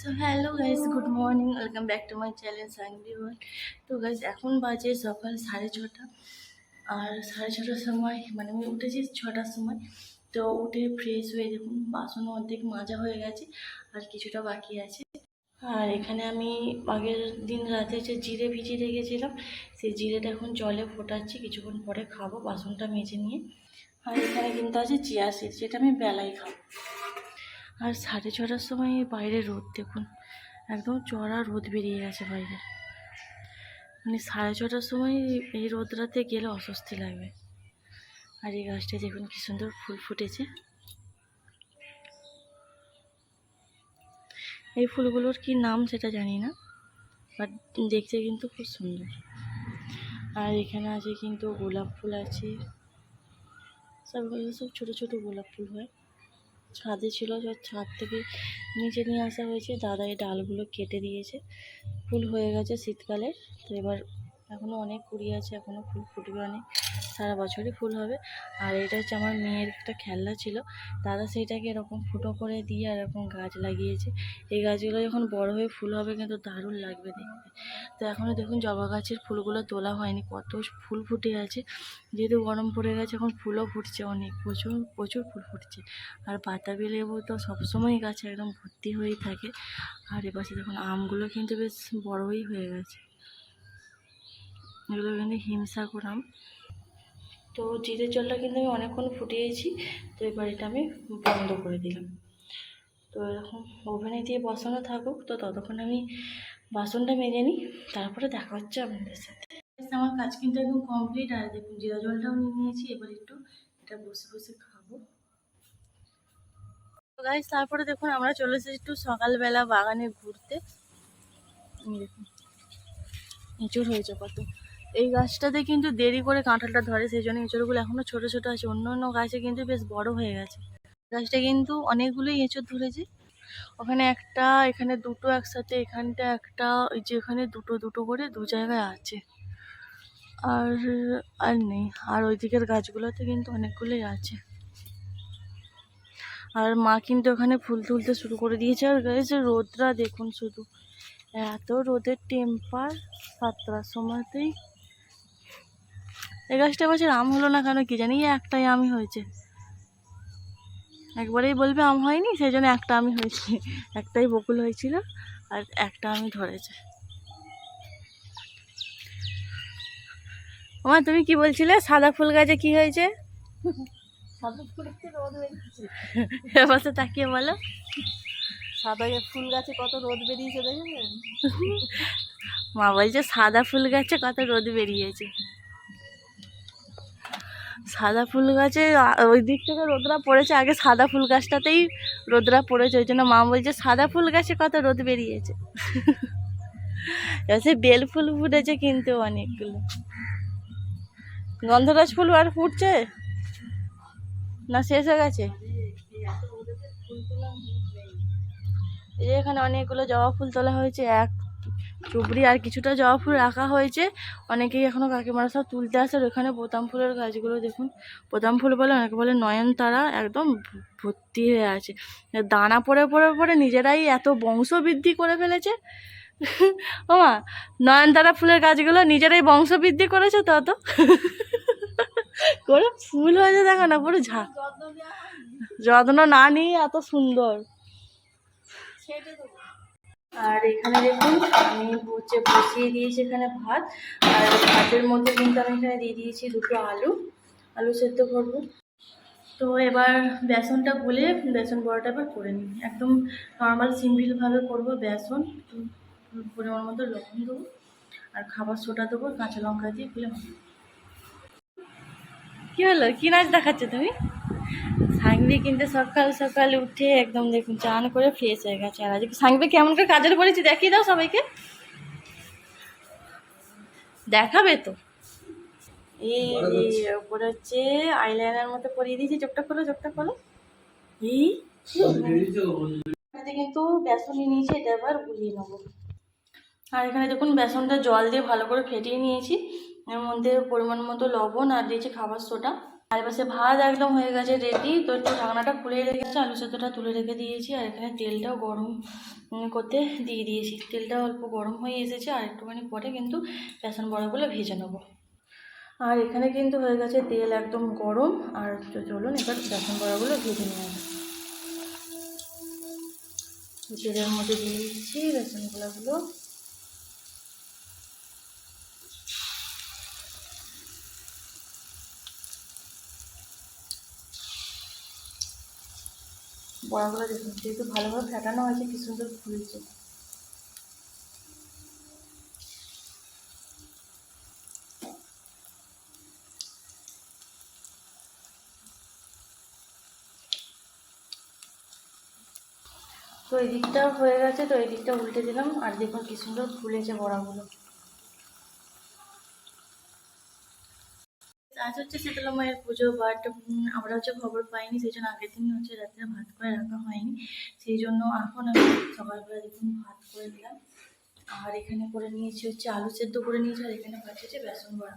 So hello guys good morning welcome back to my channel সাংবি world তো guys এখন বাজে সকাল সাড়ে ছটা। আর সাড়ে ছটার সময় মানে আমি উঠেছি ছটার সময়। তো উঠে ফ্রেশ হয়ে দেখুন বাসনও অর্ধেক মাজা হয়ে গেছে, আর কিছুটা বাকি আছে। আর এখানে আমি আগের দিন রাতে যে জিরে ভিজিয়ে রেখেছিলাম, সেই জিরেটা এখন জলে ফোটাচ্ছি, কিছুক্ষণ পরে খাব বাসনটা মেজে নিয়ে। আর এখানে কিন্তু আছে চিয়া সিড যেটা আমি বেলায় খাব। আর সাড়ে ছটার সময় বাইরে রোদ, দেখুন। একদম চড়া রোদ বেরিয়ে গেছে বাইরে। মানে সাড়ে ছটার সময় এই রোদরাতে গেলে অস্বস্তি লাগবে। আর এই গাছটা দেখুন কি সুন্দর ফুল ফুটেছে। এই ফুলগুলোর কি নাম সেটা জানি না, বাট দেখতে কিন্তু খুব সুন্দর। আর এখানে আছে কিন্তু গোলাপ ফুল আছে। সবগুলো সব ছোটো ছোটো গোলাপ ফুল হয়। ছাদে ছিল ছাদ থেকে নিচে নিয়ে আসা হয়েছে। দাদা এই ডালগুলো কেটে দিয়েছে। ফুল হয়ে গেছে শীতকালে। তো এবার এখনও অনেক কুড়ি আছে এখনও ফুল ফুটবে অনেক। সারা বছরই ফুল হবে। আর এটা হচ্ছে আমার মেয়ের একটা খেলনা ছিল। দাদা সেইটাকে এরকম ফুটো করে দিয়ে আর এরকম গাছ লাগিয়েছে। এই গাছগুলো যখন বড় হয়ে ফুল হবে কিন্তু দারুণ লাগবে দেখতে। তো এখনও দেখুন জবা গাছের ফুলগুলো তোলা হয়নি। কত ফুল ফুটে আছে। যেহেতু গরম পড়ে গেছে, এখন ফুলও ফুটছে অনেক। প্রচুর প্রচুর ফুল ফুটছে। আর বাতাবি লেবু তো সবসময় গাছে একদম ভর্তি হয়েই থাকে। আর এপাশে দেখুন আমগুলো কিন্তু বেশ বড়ই হয়ে গেছে। এগুলো কিন্তু হিমসাগর আম। তো জিরের জলটা কিন্তু আমি অনেকক্ষণ ফুটিয়েছি, তো এবার এটা আমি বন্ধ করে দিলাম। তো এরকম ওভেনে দিয়ে বসানো থাকুক, তো ততক্ষণ আমি বাসনটা মেজে নিই, তারপরে দেখা হচ্ছে আপনাদের সাথে। আমার কাজ কিন্তু একদম কমপ্লিট আর দেখুন জিরা জলটাও নিয়ে নিয়েছি, এবার একটু এটা বসে বসে খাব। গাইজ তারপরে দেখুন আমরা চলে এসেছি একটু সকালবেলা বাগানে ঘুরতে। দেখুন, এঁচড় হয়েছে কত। এই গাছটাতে কিন্তু দেরি করে কাঁঠালটা ধরে সেই জন্য এঁচড়গুলো এখনও ছোটো ছোটো আছে। অন্য অন্য গাছে কিন্তু বেশ বড় হয়ে গেছে। গাছটা কিন্তু অনেকগুলোই এঁচড় ধরেছে। ওখানে একটা, এখানে দুটো একসাথে, এখানটা একটা ওই যে এখানে দুটো দুটো করে দু জায়গায় আছে। আর আর নেই। আর ওই দিকের গাছগুলোতে কিন্তু অনেকগুলোই আছে। আর মা কিন্তু ওখানে ফুল তুলতে শুরু করে দিয়েছে। আর গাইছে রোদরা দেখুন শুধু। এত রোদের টেম্পার, সাতটার সময়তেই এই গাছটা বছর আম হলো না কেন কি জানি? একটাই আমি হয়েছে। একবারেই বলবে আম হয়নি সেই জন্য একটা আমি হয়েছি। একটাই বকুল হয়েছিল আর একটা আমি ধরেছে। ওমা তুমি কি বলছিলে? সাদা ফুল গাছে কি হয়েছে? রোদ বেরিয়েছে। এবার তাকিয়ে বলো। সাদা ফুল গাছে কত রোদ বেরিয়েছে দেখেছেন? মা বলছে সাদা ফুল গাছে কত রোদ বেরিয়েছে। সাদা ফুল গাছে ওই দিক থেকে রোদরা পড়েছে, আগে সাদা ফুল গাছটাতেই রোদরা পড়েছে, ওই জন্য মা বলছে, সাদা ফুল গাছে কত রোদ বেরিয়েছে? সে বেল ফুল ফুটেছে কিন্তু অনেকগুলো। গন্ধরাজ ফুল আর ফুটছে? না শেষ হয়ে গেছে? এই যে এখানে অনেকগুলো জবা ফুল তোলা হয়েছে, এক চুবড়ি আর কিছুটা জবা ফুল রাখা হয়েছে। অনেকেই এখনও কাকিমারা সব তুলতে আসে ওখানে বোতাম ফুলের গাছগুলো দেখুন। বোতাম ফুল বলে অনেকে বলে নয়নতারা, একদম ভর্তি হয়ে আছে। দানা পড়ে পড়ে পড়ে নিজেরাই এত বংশ বৃদ্ধি করে ফেলেছে। ও মা নয়নতারা ফুলের গাছগুলো নিজেরাই বংশ বৃদ্ধি করেছে তত করে ফুল হয়েছে, দেখো না, পুরো ঝা যত্ন না নিয়ে এত সুন্দর। আর এখানে দেখুন আমি হচ্ছে বসিয়ে দিয়েছি এখানে ভাত আর ভাতের মধ্যে কিন্তু আমি এখানে দিয়ে দিয়েছি দুটো আলু আলু সেদ্ধ করব। তো এবার বেসনটা গুলে বেসন বড়াটা এবার করে নিই। একদম নর্মাল সিম্পলভাবে করব বেসন। পরিমাণ মতো লবণ দেবো আর খাবার সোটা দেবো কাঁচা লঙ্কা দিয়ে গুলে কী হলো? কী নাচ দেখাচ্ছে তুমি? সাংবি কিন্তু সকাল সকাল উঠে একদম দেখুন চান করে ফ্রেশ হয়ে গেছে। আর আজকে সাংবি কেমন করে কাজের পড়েছি দেখিয়ে দাও সবাইকে। দেখাবে তো। এই ওপরে হচ্ছে আইলাইনার মতো পরিয়ে দিয়েছি। চোখটা খোলো চোখটা খোলো। এই? কিন্তু বেসন নিয়ে নিয়েছি এটা এবার গুলিয়ে নেব। আর এখানে দেখুন বেসনটা জল দিয়ে ভালো করে ফেটিয়ে নিয়েছি। এর মধ্যে পরিমাণ মতো লবণ আর দিয়েছি খাবার সোডা। আর পাশে ভাত একদম হয়ে গেছে রেডি তো একটু ঢাকনাটা খুলে রেখেছি, আলু সেদ্ধটা তুলে রেখে দিয়েছি, আর এখানে তেলটাও গরম করতে দিয়ে দিয়েছি। তেলটা অল্প গরম হয়ে এসেছে, আর একটুখানি পরে কিন্তু বেসন বড়াগুলো ভেজে নেব। আর এখানে কিন্তু হয়ে গেছে তেল একদম গরম, আর চলুন এবার বেসন বড়াগুলো ভেজে নিয়ে আসি তেলের মধ্যে দিয়ে দিচ্ছি বেসন বড়াগুলো বড়াগুলো দেখুন, যেহেতু ভালোভাবে ফেটানো হয়েছে, কি সুন্দর ফুলছে। তো এই দিকটা হয়ে গেছে, তো এই দিকটা উল্টে দিলাম, আর দেখুন কি সুন্দর ফুলেছে বড়াগুলো। আজ হচ্ছে শীতলা মায়ের পুজো বাট আমরা হচ্ছে খবর পাইনি, সেই জন্য আগের দিন হচ্ছে রাত্রে ভাত করে রাখা হয়নি। সেই জন্য এখন আমি সকালবেলা দেখুন ভাত করে দিলাম। আর এখানে করে নিয়েছি হচ্ছে আলু সেদ্ধ করে নিয়েছি, আর এখানে হচ্ছে বেসন বড়া।